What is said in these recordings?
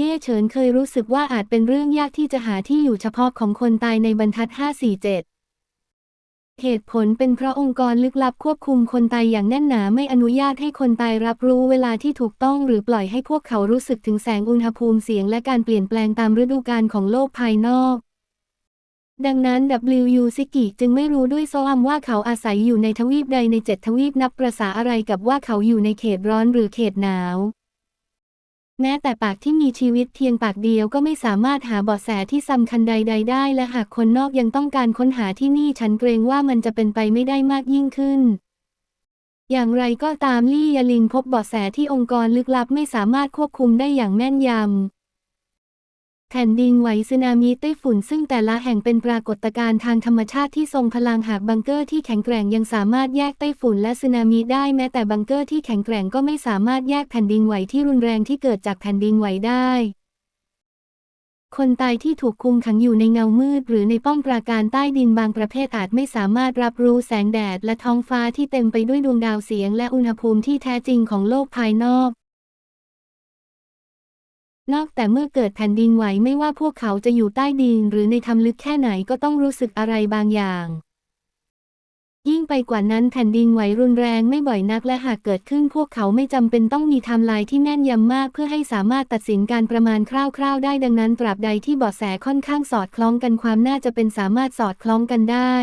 เย่เฉินเคยรู้สึกว่าอาจเป็นเรื่องยากที่จะหาที่อยู่เฉพาะของคนตายในบรรทัด 547 เหตุผลเป็นเพราะองค์กรลึกลับควบคุมคนตายอย่างแน่นหนาไม่อนุญาตให้คนตายรับรู้เวลาที่ถูกต้องหรือปล่อยให้พวกเขารู้สึกถึงแสงอุณหภูมิเสียงและการเปลี่ยนแปลงตามฤดูกาลของโลกภายนอกดังนั้น W. ซิกิจึงไม่รู้ด้วยซ้ำว่าเขาอาศัยอยู่ในทวีปใดในเจ็ดทวีปนับประษาอะไรกับว่าเขาอยู่ในเขตร้อนหรือเขตหนาว แม้แต่ปากที่มีชีวิตเพียงปากเดียวก็ไม่สามารถหาเบาะแสที่สำคัญใด ๆ ได้ และหากคนนอกยังต้องการค้นหาที่นี่ฉันเกรงว่ามันจะเป็นไปไม่ได้มากยิ่งขึ้น อย่างไรก็ตามลี่ยาลินพบเบาะแสที่องค์กรลึกลับไม่สามารถควบคุมได้อย่างแม่นยำ แผ่นดินไหวสึนามิไต้ฝุ่นซึ่งแต่ละแห่งเป็นปรากฏการณ์ทางธรรมชาติที่ทรงพลังหากบังเกอร์ที่แข็งแกร่งยังสามารถแยกไต้ฝุ่นและสึนามิได้แม้แต่บังเกอร์ที่แข็งแกร่งก็ไม่สามารถแยกแผ่นดินไหวที่รุนแรงที่เกิดจากแผ่นดินไหวได้ คนตายที่ถูกคุมขังอยู่ในเงามืด หรือในป้อมปราการใต้ดินบางประเภทอาจไม่สามารถรับรู้แสงแดด และท้องฟ้าที่เต็มไปด้วยดวงดาวเสียง และอุณหภูมิที่แท้จริงของโลกภายนอก นอกแต่เมื่อเกิดแผ่นดินไหวไม่ว่าพวกเขาจะอยู่ใต้ดินหรือในถ้ำลึกแค่ไหนก็ต้องรู้สึกอะไรบางอย่าง ยิ่งไปกว่านั้นแผ่นดินไหวรุนแรงไม่บ่อยนักและหากเกิดขึ้นพวกเขาไม่จำเป็นต้องมีไทม์ไลน์ที่แม่นยำมากเพื่อให้สามารถตัดสินการประมาณคร่าวๆ ได้ดังนั้นตราบใดที่เบาะแสค่อนข้างสอดคล้องกันความน่าจะเป็นสามารถสอดคล้องกันได้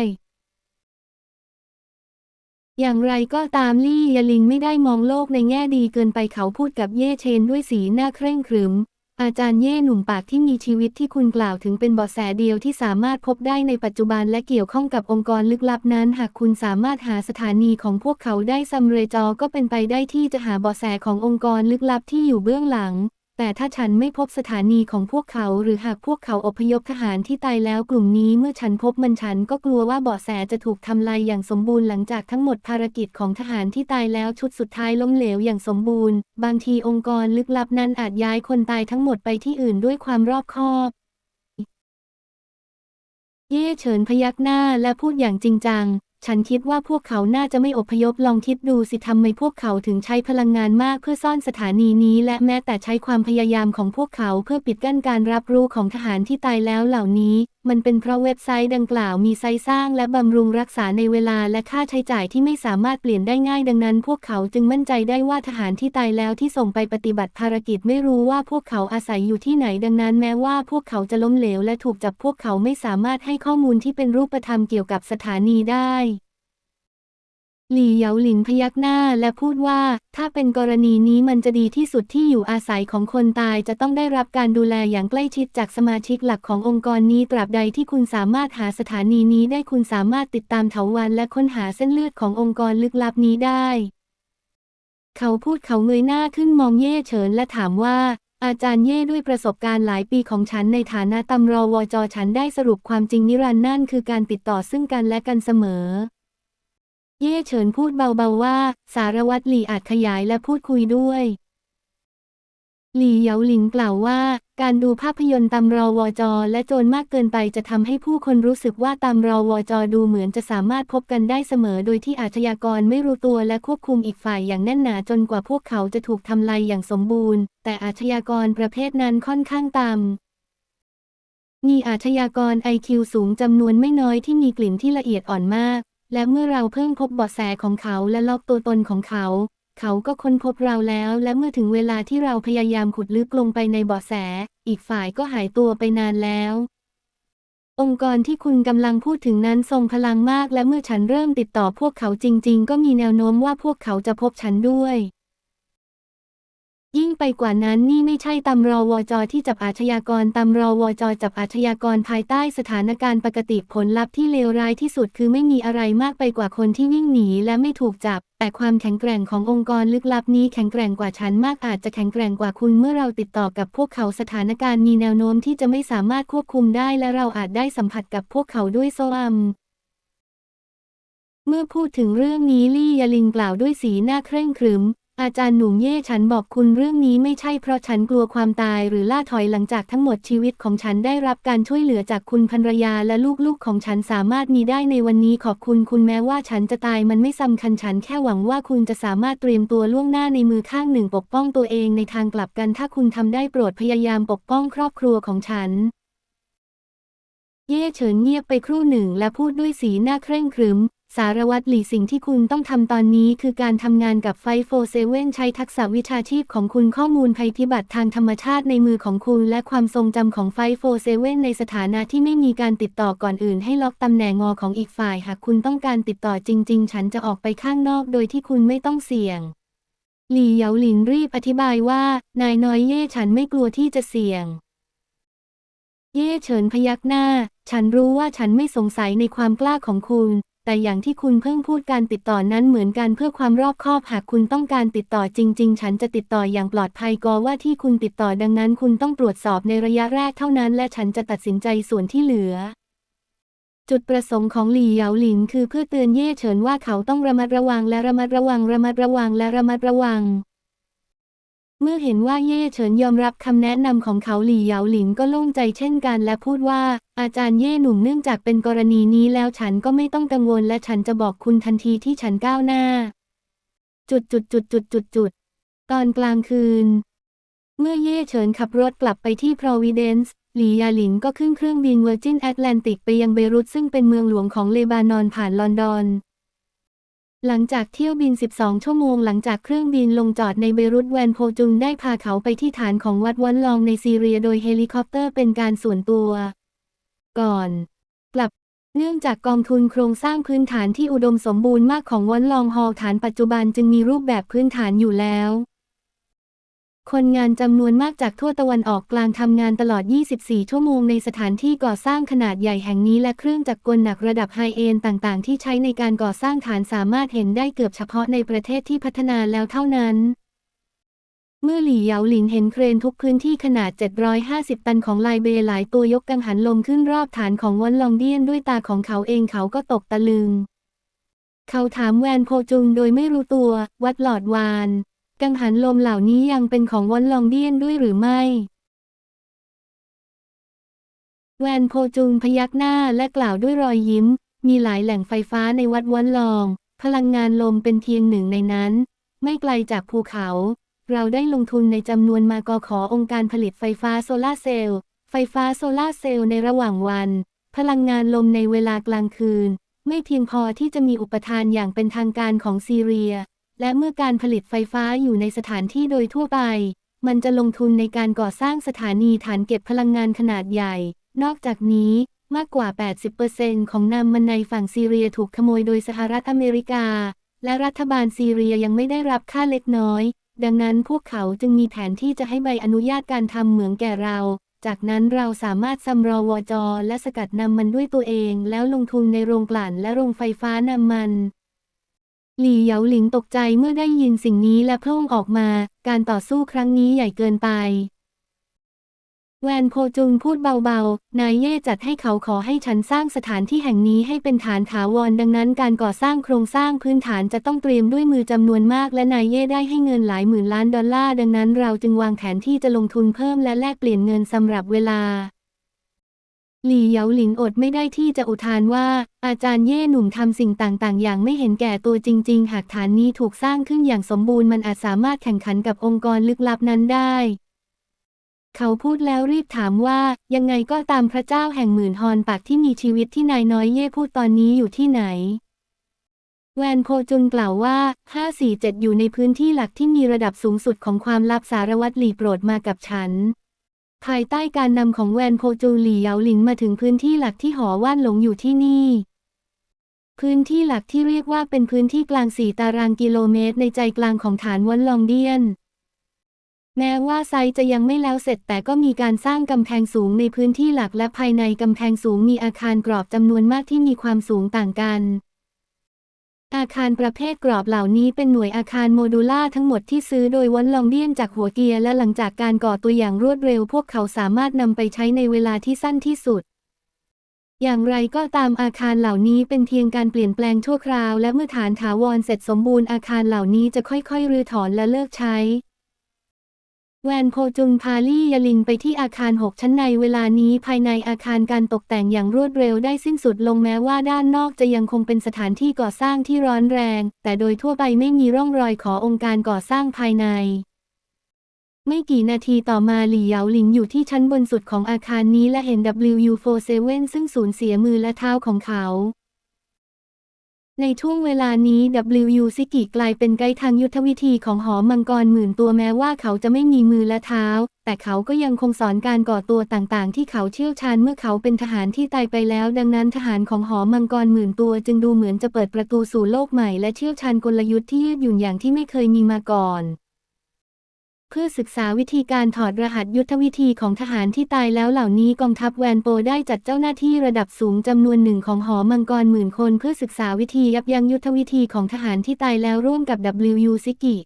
อย่างไรก็ตามลี่ยาลิงไม่ได้มองโลกในแง่ดีเกินไปเขาพูดกับเย่เชนด้วยสีหน้าเคร่งขรึม อาจารย์เย่หนุ่มปากที่มีชีวิตที่คุณกล่าวถึงเป็นเบาะแสเดียวที่สามารถพบได้ในปัจจุบันและเกี่ยวข้องกับองค์กรลึกลับนั้น หากคุณสามารถหาสถานีของพวกเขาได้ซัมเรจอก็เป็นไปได้ที่จะหาเบาะแสขององค์กรลึกลับที่อยู่เบื้องหลัง แต่ถ้าฉันไม่พบสถานีของพวกเขา หรือหากพวกเขาอพยพทหารที่ตายแล้วกลุ่มนี้เมื่อฉันพบมันฉันก็กลัวว่าเบาะแสจะถูกทำลายอย่างสมบูรณ์หลังจากทั้งหมดภารกิจของทหารที่ตายแล้วชุดสุดท้ายล้มเหลวอย่างสมบูรณ์ บางทีองค์กรลึกลับนั้นอาจย้ายคนตายทั้งหมดไปที่อื่นด้วยความรอบคอบเย่เฉินพยักหน้าและพูดอย่างจริงจัง ฉันคิดว่าพวกเขาน่าจะไม่อพยพลองคิดดูสิทำไมพวกเขาถึงใช้พลังงานมากเพื่อซ่อนสถานีนี้และแม้แต่ใช้ความพยายามของพวกเขาเพื่อปิดกั้นการรับรู้ของทหารที่ตายแล้วเหล่านี้ มันเป็นเพราะเว็บไซต์ดังกล่าวมีไซต์สร้างและบำรุงรักษาในเวลาและค่าใช้จ่ายที่ไม่สามารถเปลี่ยนได้ง่ายดังนั้นพวกเขาจึงมั่นใจได้ว่าทหารที่ตายแล้วที่ส่งไปปฏิบัติภารกิจไม่รู้ว่าพวกเขาอาศัยอยู่ที่ไหนดังนั้นแม้ว่าพวกเขาจะล้มเหลวและถูกจับพวกเขาไม่สามารถให้ข้อมูลที่เป็นรูปธรรมเกี่ยวกับสถานีได้ หลี่เหยาหลินพยักหน้าและพูดว่า ถ้าเป็นกรณีนี้มันจะดีที่สุดที่อยู่อาศัยของคนตายจะต้องได้รับการดูแลอย่างใกล้ชิดจากสมาชิกหลักขององค์กรนี้ตราบใดที่คุณสามารถหาสถานีนี้ได้คุณสามารถติดตามเถาวัลย์และค้นหาเส้นเลือดขององค์กรลึกลับนี้ได้ เขาพูดเขาเงยหน้าขึ้นมองเย่เฉินและถามว่า อาจารย์เย่ด้วยประสบการณ์หลายปีของฉันในฐานะตำรวจฉันได้สรุปความจริงนิรันดร์นั่นคือการติดต่อซึ่งกันและกันเสมอ เย่เฉินพูดเบาๆว่า สารวัตรหลี่อาจขยายและพูดคุยด้วย หลี่เหยาหลิงกล่าวว่า การดูภาพยนตร์ตามรอวจอ และโจรมากเกินไปจะทำให้ผู้คนรู้สึกว่าตามรอวจอดูเหมือนจะสามารถพบกันได้เสมอ โดยที่อาชญากรไม่รู้ตัวและควบคุมอีกฝ่ายอย่างแน่นหนาจนกว่าพวกเขาจะถูกทำลายอย่างสมบูรณ์ แต่อาชญากรประเภทนั้นค่อนข้างต่ำมีอาชญากร IQ สูงจำนวนไม่น้อยที่มีกลิ่นที่ละเอียดอ่อนมาก และเมื่อเราเพิ่งพบเบาะแสของเขาและล็อกตัวตนของเขา เขาก็ค้นพบเราแล้ว และเมื่อถึงเวลาที่เราพยายามขุดลึกลงไปในเบาะแส อีกฝ่ายก็หายตัวไปนานแล้ว องค์กรที่คุณกำลังพูดถึงนั้นทรงพลังมาก และเมื่อฉันเริ่มติดต่อพวกเขาจริง ๆ ก็มีแนวโน้มว่าพวกเขาจะพบฉันด้วย ยิ่งไปกว่านั้นนี่ไม่ใช่ตำรวจที่จับอาชญากรตำรวจจับอาชญากรภายใต้สถานการณ์ปกติผลลัพธ์ที่เลวร้ายที่สุดคือไม่มีอะไรมากไปกว่าคนที่วิ่งหนีและไม่ถูกจับ แต่ความแข็งแกร่งขององค์กรลึกลับนี้แข็งแกร่งกว่าฉันมากอาจจะแข็งแกร่งกว่าคุณเมื่อเราติดต่อกับพวกเขาสถานการณ์มีแนวโน้มที่จะไม่สามารถควบคุมได้และเราอาจได้สัมผัสกับพวกเขาด้วยโซอัมเมื่อพูดถึงเรื่องนี้ลี่ยาลิงกล่าวด้วยสีหน้าเคร่งขรึม อาจารย์หนุ่มเย่ฉันบอกคุณเรื่องนี้ไม่ใช่เพราะฉันกลัวความตายหรือล่าถอยหลังจากทั้งหมดชีวิตของฉันได้รับการช่วยเหลือจากคุณภรรยาและลูกๆของฉันสามารถมีได้ในวันนี้ขอบคุณคุณแม้ว่าฉันจะตายมันไม่สำคัญฉันแค่หวังว่าคุณจะสามารถเตรียมตัวล่วงหน้าในมือข้างหนึ่งปกป้องตัวเองในทางกลับกันถ้าคุณทำได้โปรดพยายามปกป้องครอบครัวของฉันเย่เฉินเงียบไปครู่หนึ่งและพูดด้วยสีหน้าเคร่งครึม สารวัตรหลี่สิ่งที่คุณต้องทำตอนนี้คือการทำงานกับไฟโฟเซเว่นใช้ทักษะวิชาชีพของคุณข้อมูลภัยพิบัติทางธรรมชาติในมือของคุณและความทรงจำของไฟโฟเซเว่นในสถานะที่ไม่มีการติดต่อก่อนอื่นให้ล็อกตำแหน่งงอของอีกฝ่าย หากคุณต้องการติดต่อจริง ๆ ฉันจะออกไปข้างนอกโดยที่คุณไม่ต้องเสี่ยง หลี่เหยาหลินรีบอธิบายว่า นายน้อยเย่ฉันไม่กลัวที่จะเสี่ยงเย่เฉินพยักหน้า ฉันรู้ว่าฉันไม่สงสัยในความกล้าของคุณ แต่อย่างที่คุณเพิ่งพูดการติดต่อนั้นเหมือนกันเพื่อความรอบคอบหากคุณต้องการติดต่อจริง ๆ ฉันจะติดต่ออย่างปลอดภัยก็ว่าที่คุณติดต่อดังนั้น คุณต้องตรวจสอบในระยะแรกเท่านั้น และฉันจะตัดสินใจส่วนที่เหลือ จุดประสงค์ของหลี่เหยาหลินคือเพื่อเตือนเย่เฉินว่าเขาต้องระมัดระวังและระมัดระวังระมัดระวังและระมัดระวัง เมื่อเห็นว่าเย่เฉินยอมรับคำแนะนำของเขาหลี่เหยาหลินก็โล่งใจเช่นกันและพูดว่า อาจารย์เย่หนุ่มเนื่องจากเป็นกรณีนี้แล้วฉันก็ไม่ต้องกังวลและฉันจะบอกคุณทันทีที่ฉันก้าวหน้า จุดจุดจุดจุดจุดจุดตอนกลางคืน เมื่อเย่เฉินขับรถกลับไปที่ Providence หลี่ยาหลินก็ขึ้นเครื่องบิน Virgin Atlantic ไปยังเบรุตซึ่งเป็นเมืองหลวงของเลบานอนผ่านลอนดอน หลังจากเที่ยวบิน 12 ชั่วโมงหลังจากเครื่องบินลงจอดในเบรุตแวนโพจุงได้พาเขาไปที่ฐานของวัดวันลองในซีเรียโดยเฮลิคอปเตอร์เป็นการส่วนตัว ก่อน กลับ เนื่องจากกองทุนโครงสร้างพื้นฐานที่อุดมสมบูรณ์มากของวันลองฮอลฐานปัจจุบันจึงมีรูปแบบพื้นฐานอยู่แล้ว คนงานจำนวนมากจากทั่วตะวันออกกลางทำงานตลอด 24 ชั่วโมงในสถานที่ก่อสร้างขนาดใหญ่แห่งนี้และเครื่องจักรกลหนักระดับไฮเอนต่างๆ ที่ใช้ในการก่อสร้างฐานสามารถเห็นได้เกือบเฉพาะในประเทศที่พัฒนาแล้วเท่านั้น เมื่อหลี่เหยาหลินเห็นเครนทุกพื้นที่ขนาด 750 ตันของลายเบหลายตัวยกกังหันลมขึ้นรอบฐานของวอนลองเดียนด้วยตาของเขาเองเขาก็ตกตะลึง เขาถามแวนโพจุงโดยไม่รู้ตัว วัดหลอดวาน กังหันลมเหล่านี้ยังเป็นของวอนลองเดียนด้วยหรือไม่ แวนโพจุงพยักหน้าและกล่าวด้วยรอยยิ้ม มีหลายแหล่งไฟฟ้าในวัดวอนลอง พลังงานลมเป็นเพียงหนึ่งในนั้น ไม่ไกลจากภูเขา เราได้ลงทุนในจำนวนมากขอองค์การผลิตไฟฟ้าโซลาร์เซลล์ ไฟฟ้าโซลาร์เซลล์ในระหว่างวัน พลังงานลมในเวลากลางคืน ไม่เพียงพอที่จะมีอุปทานอย่างเป็นทางการของซีเรีย และเมื่อการผลิตไฟฟ้าอยู่ในสถานที่โดยทั่วไป มันจะลงทุนในการก่อสร้างสถานีฐานเก็บพลังงานขนาดใหญ่ นอกจากนี้มากกว่า 80%ของน้ำมันในฝั่งซีเรียถูกขโมยโดยสหรัฐอเมริกา และรัฐบาลซีเรียยังไม่ได้รับค่าเล็กน้อย ดังนั้นพวกเขาจึงมีแผนที่จะให้ใบอนุญาตการทำเหมืองแก่เรา จากนั้นเราสามารถซำรอวอจอ และสกัดนำมันด้วยตัวเอง แล้วลงทุนในโรงกลั่นและโรงไฟฟ้านำมัน หลี่เหยาหลิงตกใจเมื่อได้ยินสิ่งนี้และพล่งออกมา การต่อสู้ครั้งนี้ใหญ่เกินไป แวนโพจุงพูดเบาๆ นายเย่จัดให้เขาขอให้ฉันสร้างสถานที่แห่งนี้ให้เป็นฐานถาวรดังนั้นการก่อสร้างโครงสร้างพื้นฐานจะต้องเตรียมด้วยมือจำนวนมาก และนายเย่ได้ให้เงินหลายหมื่นล้านดอลลาร์ดังนั้นเราจึงวางแผนที่จะลงทุนเพิ่มและแลกเปลี่ยนเงินสำหรับเวลา หลี่เหยาหลินอดไม่ได้ที่จะอุทานว่า อาจารย์เย่หนุ่มทำสิ่งต่างๆ อย่างไม่เห็นแก่ตัวจริง ๆ หากฐานนี้ถูกสร้างขึ้นอย่างสมบูรณ์มันอาจสามารถแข่งขันกับองค์กรลึกลับนั้นได้ เขาพูดแล้วรีบถามว่า ยังไงก็ตามพระเจ้าแห่งหมื่นฮอนปากที่มีชีวิตที่นายน้อยเย่พูดตอนนี้อยู่ที่ไหน แวนโพจุนกล่าวว่า 547 อยู่ในพื้นที่หลักที่มีระดับสูงสุดของความลับสารวัตรหลีโปรดมากับฉัน ภายใต้การนำของแวนโพจูหลี่เหยาหลินมาถึงพื้นที่หลักที่หอว่านหลงอยู่ที่นี่ พื้นที่หลักที่เรียกว่าเป็นพื้นที่กลางสี่ตารางกิโลเมตรในใจกลางของฐานวันลองเดียน แม้ว่าไซจะยังไม่แล้วเสร็จแต่ก็มีการสร้างกำแพงสูงในพื้นที่หลักและภายในกำแพงสูงมีอาคารกรอบจำนวนมากที่มีความสูงต่างกัน อาคารประเภทกรอบเหล่านี้เป็นหน่วยอาคารโมดูล่าทั้งหมดที่ซื้อโดยวันลองเดียนจากหัวเกียร์และหลังจากการก่อตัวอย่างรวดเร็ว พวกเขาสามารถนำไปใช้ในเวลาที่สั้นที่สุด อย่างไรก็ตามอาคารเหล่านี้เป็นเพียงการเปลี่ยนแปลงชั่วคราว และเมื่อฐานถาวรเสร็จสมบูรณ์อาคารเหล่านี้จะค่อยๆรื้อถอนและเลิกใช้ แวนโพจุนพาลี่ยลินไปที่อาคาร 6 ชั้นในเวลานี้ภายในอาคารการตกแต่งอย่างรวดเร็วได้สิ้นสุดลงแม้ว่าด้านนอกจะยังคงเป็นสถานที่ก่อสร้างที่ร้อนแรง แต่โดยทั่วไปไม่มีร่องรอยขอองค์การก่อสร้างภายใน ไม่กี่นาทีต่อมาหลี่เหยาหลิงอยู่ที่ชั้นบนสุดของอาคารนี้และเห็น WU47 ซึ่งสูญเสียมือและเท้าของเขา ในช่วงเวลานี้ WU ซิกิกลายเป็นไกด์ทางยุทธวิธีของหอมังกรหมื่นตัวแม้ว่าเขาจะไม่มีมือและเท้า แต่เขาก็ยังคงสอนการก่อตัวต่างๆ ที่เขาเชี่ยวชาญเมื่อเขาเป็นทหารที่ตายไปแล้ว ดังนั้นทหารของหอมังกรหมื่นตัวจึงดูเหมือนจะเปิดประตูสู่โลกใหม่และเชี่ยวชาญกลยุทธ์ที่ยืดหยุ่นอย่างที่ไม่เคยมีมาก่อน เพื่อศึกษาวิธีการถอดรหัสยุทธวิธีของทหารที่ตายแล้วเหล่านี้กองทัพแวนโปได้จัดเจ้าหน้าที่ระดับสูงจำนวนหนึ่งของหอมังกรหมื่นคนเพื่อศึกษาวิธียับยั้งยุทธวิธีของทหารที่ตายแล้วร่วมกับ WU ซิกิ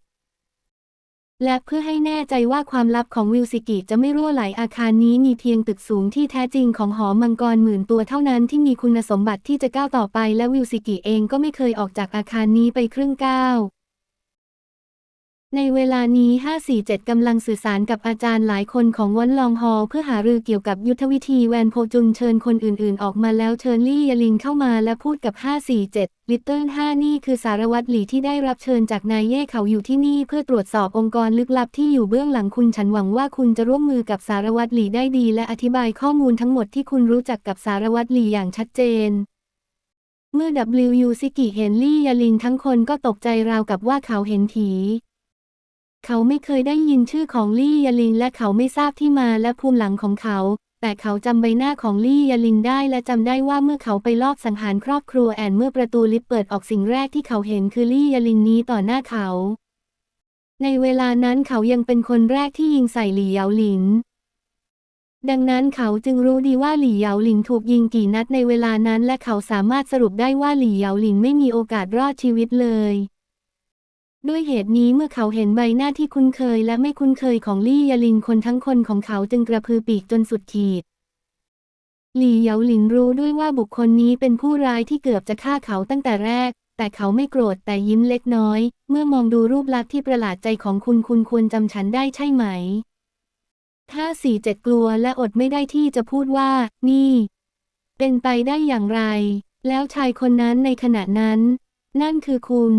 และเพื่อให้แน่ใจว่าความลับของวิวซิกิจะไม่รั่วไหลอาคารนี้มีเพียงตึกสูงที่แท้จริงของหอมังกรหมื่นตัวเท่านั้นที่มีคุณสมบัติที่จะก้าวต่อไปและวิวซิกิเองก็ไม่เคยออกจากอาคารนี้ไปครึ่งก้าว ในเวลานี้ 547 กำลังสื่อสารกับอาจารย์หลายคนของวอนลองฮอลเพื่อหารือเกี่ยวกับยุทธวิธีแวนโพจุนเชิญคนอื่นๆ ออกมาแล้วเชิญลี่ยาลินเข้ามาและพูดกับ 547 ลิตเติ้ล5นี่คือสารวัตรหลี่ที่ได้รับเชิญจากนายเย่เขาอยู่ที่นี่เพื่อตรวจสอบองค์กรลึกลับที่อยู่เบื้องหลังคุณฉันหวังว่าคุณจะร่วมมือกับสารวัตรหลี่ได้ดี และอธิบายข้อมูลทั้งหมดที่คุณรู้จักกับสารวัตรหลี่อย่างชัดเจนเมื่อ WU ซิกิเห็นลี่ยาลินทั้งคนก็ตกใจราวกับว่าเขาเห็นผี เขาไม่เคยได้ยินชื่อของลี่ยาลินและเขาไม่ทราบที่มาและภูมิหลังของเขา แต่เขาจำใบหน้าของลี่ยาลินได้และจำได้ว่าเมื่อเขาไปลอบสังหารครอบครัวแอนเมื่อประตูลิฟต์เปิดออกสิ่งแรกที่เขาเห็นคือลี่ยาลินนี้ต่อหน้าเขา ในเวลานั้นเขายังเป็นคนแรกที่ยิงใส่หลี่เหยาหลิน ดังนั้นเขาจึงรู้ดีว่าหลี่เหยาหลินถูกยิงกี่นัดในเวลานั้น และเขาสามารถสรุปได้ว่าหลี่เหยาหลินไม่มีโอกาสรอดชีวิตเลย ด้วยเหตุนี้เมื่อเขาเห็นใบหน้าที่คุ้นเคยและไม่คุ้นเคยของลี่ยาลินคนทั้งคนของเขาจึงกระพือปีกจนสุดขีด หลี่เหยาหลินรู้ด้วยว่าบุคคลนี้เป็นผู้ร้ายที่เกือบจะฆ่าเขาตั้งแต่แรก แต่เขาไม่โกรธแต่ยิ้มเล็กน้อย เมื่อมองดูรูปลักษณ์ที่ประหลาดใจของคุณคุณควรจำฉันได้ใช่ไหม ถ้าสี่เจ็ดกลัวและอดไม่ได้ที่จะพูดว่า นี่ เป็นไปได้อย่างไร แล้วชายคนนั้นในขณะนั้น นั่นคือคุณ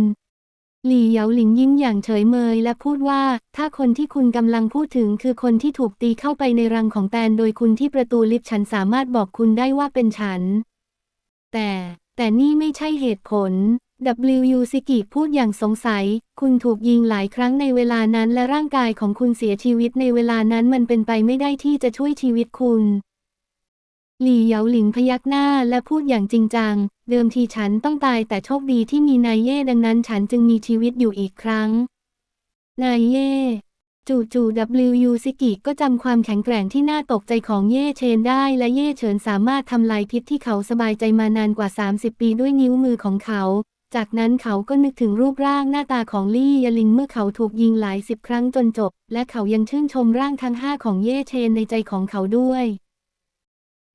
หลี่เหยาหลิงยิ้มอย่างเฉยเมยและพูดว่า ถ้าคนที่คุณกำลังพูดถึงคือคนที่ถูกตีเข้าไปในรังของแตนโดยคุณที่ประตูลิฟต์ฉันสามารถบอกคุณได้ว่าเป็นฉัน แต่แต่นี่ไม่ใช่เหตุผล W. ซิกิพูดอย่างสงสัย คุณถูกยิงหลายครั้งในเวลานั้นและร่างกายของคุณเสียชีวิตในเวลานั้นมันเป็นไปไม่ได้ที่จะช่วยชีวิตคุณ หลี่เหยาหลิงพยักหน้าและพูดอย่างจริงจัง เดิมทีฉันต้องตายแต่โชคดีที่มีนายเย่ดังนั้นฉันจึงมีชีวิตอยู่อีกครั้ง นายเย่ จู่ๆ W. ซิกิก็จำความแข็งแกร่งที่น่าตกใจของเย่เชนได้ และเย่เฉินสามารถทำลายพิษที่เขาสบายใจมานานกว่า 30 ปีด้วยนิ้วมือของเขา จากนั้นเขาก็นึกถึงรูปร่างหน้าตาของลี่ยาลินเมื่อเขาถูกยิงหลายสิบครั้งจนจบ และเขายังชื่นชมร่างทั้งห้าของเย่เชนในใจของเขาด้วย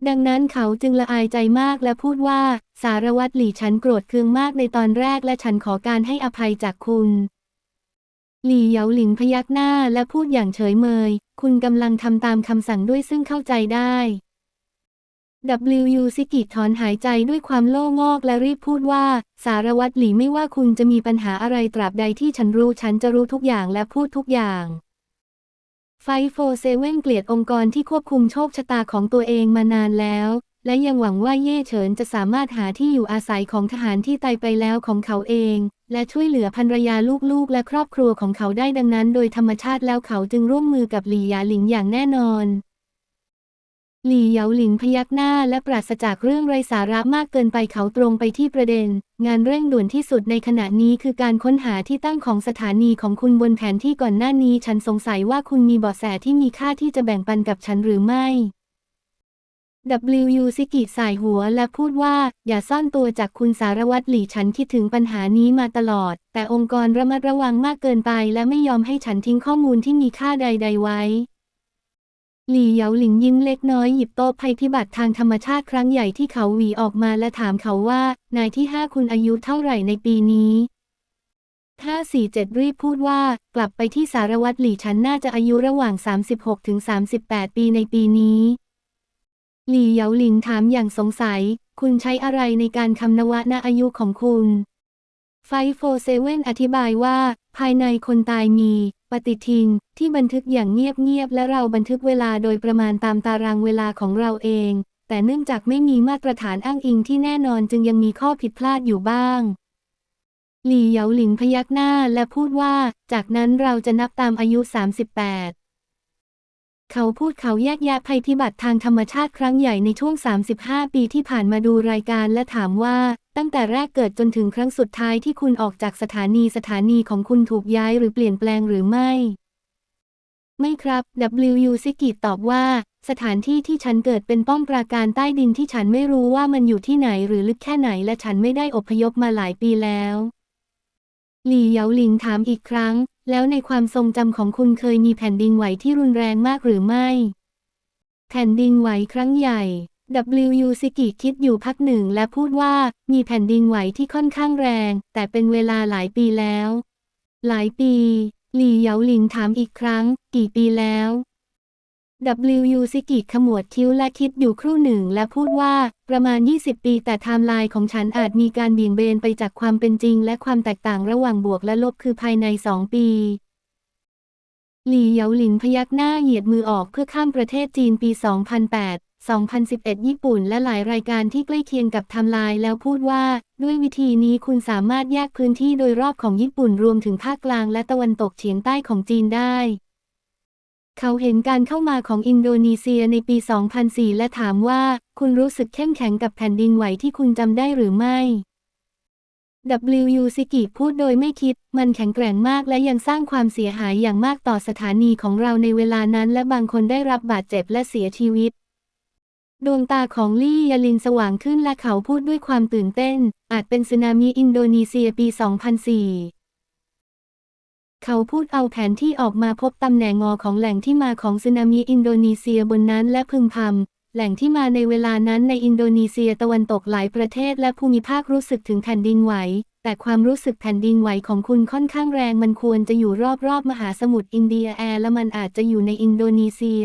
ดังนั้นเขาจึงละอายใจมากและพูดว่า สารวัตรหลี่ฉันโกรธเคืองมากในตอนแรกและฉันขอการให้อภัยจากคุณ หลี่เหยาหลิงพยักหน้าและพูดอย่างเฉยเมย คุณกำลังทำตามคำสั่งด้วยซึ่งเข้าใจได้ W. ซิกิถอนหายใจด้วยความโล่งอกและรีบพูดว่า สารวัตรหลี่ไม่ว่าคุณจะมีปัญหาอะไรตราบใดที่ฉันรู้ฉันจะรู้ทุกอย่างและพูดทุกอย่าง ไฟโฟเซเว่นเกลียดองค์กรที่ควบคุมโชคชะตาของตัวเองมานานแล้ว และยังหวังว่าเย่เฉินจะสามารถหาที่อยู่อาศัยของทหารที่ตายไปแล้วของเขาเอง และช่วยเหลือภรรยาลูกๆ และครอบครัวของเขาได้ดังนั้น โดยธรรมชาติแล้วเขาจึงร่วมมือกับหลี่หยาหลิงอย่างแน่นอน หลี่เหยาหลินพยักหน้าและปราศจากเรื่องไร้สาระมากเกินไปเขาตรงไปที่ประเด็น งานเร่งด่วนที่สุดในขณะนี้คือการค้นหาที่ตั้งของสถานีของคุณบนแผนที่ก่อนหน้านี้ ฉันสงสัยว่าคุณมีเบาะแสที่มีค่าที่จะแบ่งปันกับฉันหรือไม่ W. ซิกิสายหัวและพูดว่า อย่าซ่อนตัวจากคุณสารวัตรหลี่ฉันคิดถึงปัญหานี้มาตลอด แต่องค์กรระมัดระวังมากเกินไป และไม่ยอมให้ฉันทิ้งข้อมูลที่มีค่าใด ๆ ไว้ หลี่เหยาหลิงยิ้มเล็กน้อยหยิบโต๊ะภัยพิบัติทางธรรมชาติครั้งใหญ่ที่เขาหวีออกมาและถามเขาว่า นายที่ห้าคุณอายุเท่าไหร่ในปีนี้ห้าสี่เจ็ดรีบพูดว่า กลับไปที่สารวัตรหลี่ฉันน่าจะอายุระหว่าง 36ถึง38 ปีในปีนี้ หลี่เหยาหลิงถามอย่างสงสัย คุณใช้อะไรในการคำนวณอายุของคุณไฟโฟเซเว่นอธิบายว่า ภายในคนตายมี ปฏิทินที่บันทึกอย่างเงียบๆและเราบันทึกเวลาโดยประมาณตามตารางเวลาของเราเอง แต่เนื่องจากไม่มีมาตรฐานอ้างอิงที่แน่นอนจึงยังมีข้อผิดพลาดอยู่บ้าง หลี่เหยาหลิงพยักหน้าและพูดว่า จากนั้นเราจะนับตามอายุ 38 เขาพูดเขาแยกแยะภัยพิบัติทางธรรมชาติครั้งใหญ่ในช่วง 35 ปีที่ผ่านมาดูรายการและถามว่า ตั้งแต่แรกเกิดจนถึงครั้งสุดท้ายที่คุณออกจากสถานีสถานีของคุณถูกย้ายหรือเปลี่ยนแปลงหรือไม่ ไม่ครับ W. ซิกิตอบว่า สถานที่ที่ฉันเกิดเป็นป้อมปราการใต้ดินที่ฉันไม่รู้ว่ามันอยู่ที่ไหนหรือลึกแค่ไหนและฉันไม่ได้อพยพมาหลายปีแล้ว หลี่เหยาหลิงถามอีกครั้ง แล้วในความทรงจำของคุณเคยมีแผ่นดินไหวที่รุนแรงมากหรือไม่ แผ่นดินไหวครั้งใหญ่ W. ซิกิคิดอยู่พักหนึ่งและพูดว่ามีแผ่นดินไหวที่ค่อนข้างแรง แต่เป็นเวลาหลายปีแล้ว หลายปี หลี่เหยาหลิงถามอีกครั้ง กี่ปีแล้ว W. ซิกิขมวดคิ้วและคิดอยู่ครู่หนึ่งและพูดว่า ประมาณ 20 ปีแต่ไทม์ไลน์ของฉันอาจมีการเบี่ยงเบนไปจากความเป็นจริง และความแตกต่างระหว่างบวกและลบคือภายใน 2 ปี หลี่เหยาหลิงพยักหน้าเหยียดมือออกเพื่อข้ามประเทศจีนปี 2008 2011 ญี่ปุ่นและหลายรายการที่ใกล้เคียงกับไทม์ไลน์แล้วพูดว่า ด้วยวิธีนี้คุณสามารถแยกพื้นที่โดยรอบของญี่ปุ่นรวมถึงภาคกลางและตะวันตกเฉียงใต้ของจีนได้ เขาเห็นการเข้ามาของอินโดนีเซียในปี 2004 และถามว่า คุณรู้สึกเข้มแข็งกับแผ่นดินไหวที่คุณจำได้หรือไม่ W.U. ซิกิพูดโดยไม่คิด มันแข็งแกร่งมากและยังสร้างความเสียหายอย่างมากต่อสถานีของเราในเวลานั้นและบางคนได้รับบาดเจ็บและเสียชีวิต ดวงตาของลี่ยาลินสว่างขึ้นและเขาพูดด้วยความตื่นเต้น อาจเป็นสึนามิอินโดนีเซียปี 2004 เขาพูดเอาแผนที่ออกมาพบตำแหน่งงอของแหล่งที่มาของสึนามิอินโดนีเซียบนนั้นและพึมพำแหล่งที่มาในเวลานั้นในอินโดนีเซียตะวันตกหลายประเทศและภูมิภาครู้สึกถึงแผ่นดินไหว แต่ความรู้สึกแผ่นดินไหวของคุณค่อนข้างแรงมันควรจะอยู่รอบๆ มหาสมุทรอินเดียแอร์และมันอาจจะอยู่ในอินโดนีเซีย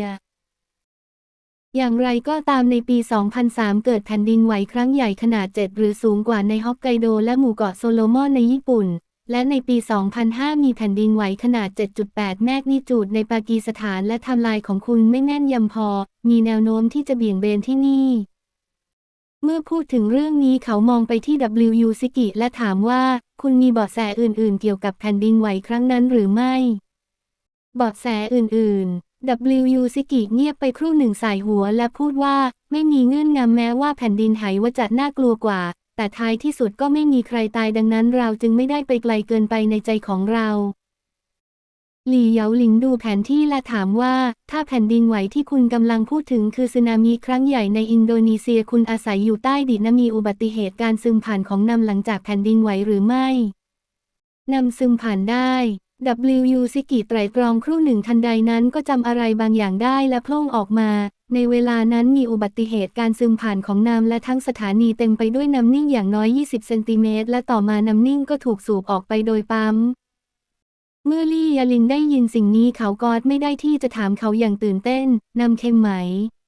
อย่างไรก็ตามในปี 2003 เกิดแผ่นดินไหวครั้งใหญ่ขนาด 7 หรือสูงกว่าในฮอกไกโดและหมู่เกาะโซโลมอนในญี่ปุ่น และในปี 2005 มีแผ่นดินไหวขนาด 7.8 แมกนิจูดในปากีสถานและไทม์ไลน์ของคุณไม่แม่นยำพอ มีแนวโน้มที่จะเบี่ยงเบนที่นี่ เมื่อพูดถึงเรื่องนี้เขามองไปที่ WU ซิกิและถามว่า คุณมีเบาะแสอื่น ๆ เกี่ยวกับแผ่นดินไหวครั้งนั้นหรือไม่เบาะแสอื่น ๆ WU ซิกิเงียบไปครู่หนึ่งสายหัวและพูดว่า ไม่มีเงื่อนงำแม้ว่าแผ่นดินไหวจะน่ากลัวกว่า แต่ท้ายที่สุดก็ไม่มีใครตายดังนั้นเราจึงไม่ได้ไปไกลเกินไปในใจของเราหลี่เหยาหลิงดูแผนที่และถามว่า ถ้าแผ่นดินไหวที่คุณกำลังพูดถึงคือสึนามิครั้งใหญ่ในอินโดนีเซียคุณอาศัยอยู่ใต้ดินมีอุบัติเหตุการซึมผ่านของนำหลังจากแผ่นดินไหวหรือไม่นำซึมผ่านได้ W. ซิกิไตรตรองครู่หนึ่งทันใดนั้นก็จำอะไรบางอย่างได้และโพล่งออกมา ในเวลานั้นมีอุบัติเหตุการซึมผ่านของน้ำและทั้งสถานีเต็มไปด้วยน้ำนิ่งอย่างน้อย 20 เซนติเมตร และต่อมาน้ำนิ่งก็ถูกสูบออกไปโดยปั๊ม เมื่อลี่ยาลินได้ยินสิ่งนี้เขากอดไม่ได้ที่จะถามเขาอย่างตื่นเต้น นำเค็มไหม